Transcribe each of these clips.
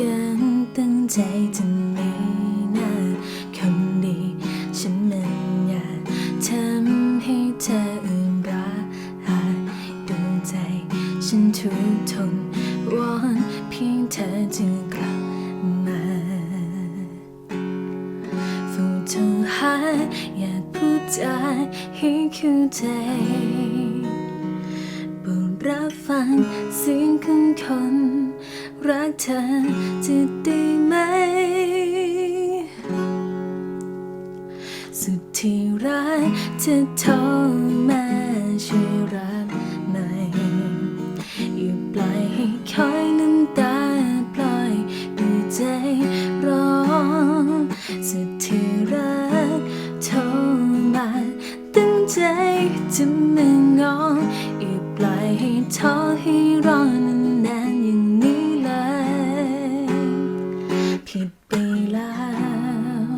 ยังตั้งใจจะมีหน้คำดี ฉันมัอยากทำให้เธออื่นรักดวงใจ ฉันทุกทนวอนเพียงเธอจึกลับมาฝูงทงหาอยากพูดจให้เข้ใจโปรดรับฟังเสียงของคน รักเธอจะได้ไหม สุดที่รักจะโทรมาช่วยรับหน่อยอย่าปล่อยให้คอยน้ำตาปล่อยด้วยใจร้องสุดที่รักโทรมาตั้งใจจะไม่งออย่าปล่อยให้ท้อให้ร้อนาน ไปแล้ว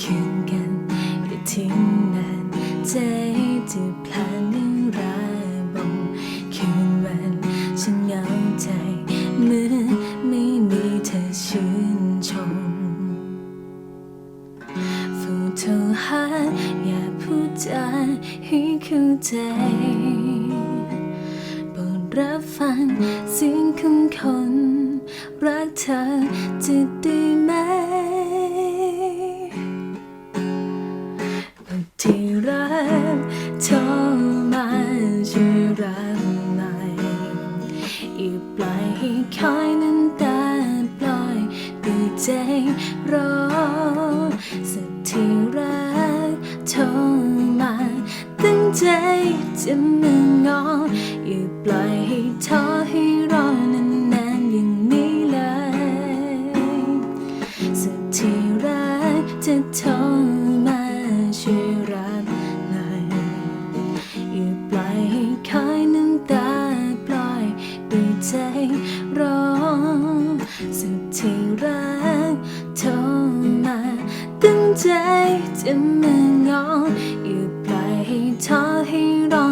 คืนกันอย่าทิ้งนานใจจะพลานนิ่งระบมคืนวันฉันเหงาใจเมื่อไม่มีเธอชื่นชมฟูโทรหาอย่าพูดจาให้เข้าใจ รับฟังเสียงของคนรักเธอจะได้ไหมที่รักโทรมาช่วยรับหน่อยอย่าปล่อยให้คอยน้ำตาปล่อยด้วใจรอสักที่รักโทรมา ตั้งใจจะมึงงออย่าปล่อยให้ท้อให้รอนานๆอย่างนี้เลยสุดที่รักจะโทรมาช่วยรับหน่อยอย่าปล่อยให้คอยน้ำตาปล่อยด้วยใจร้องสุดที่รักโทรมาตั้งใจจะมึงงอ เธอให้เรา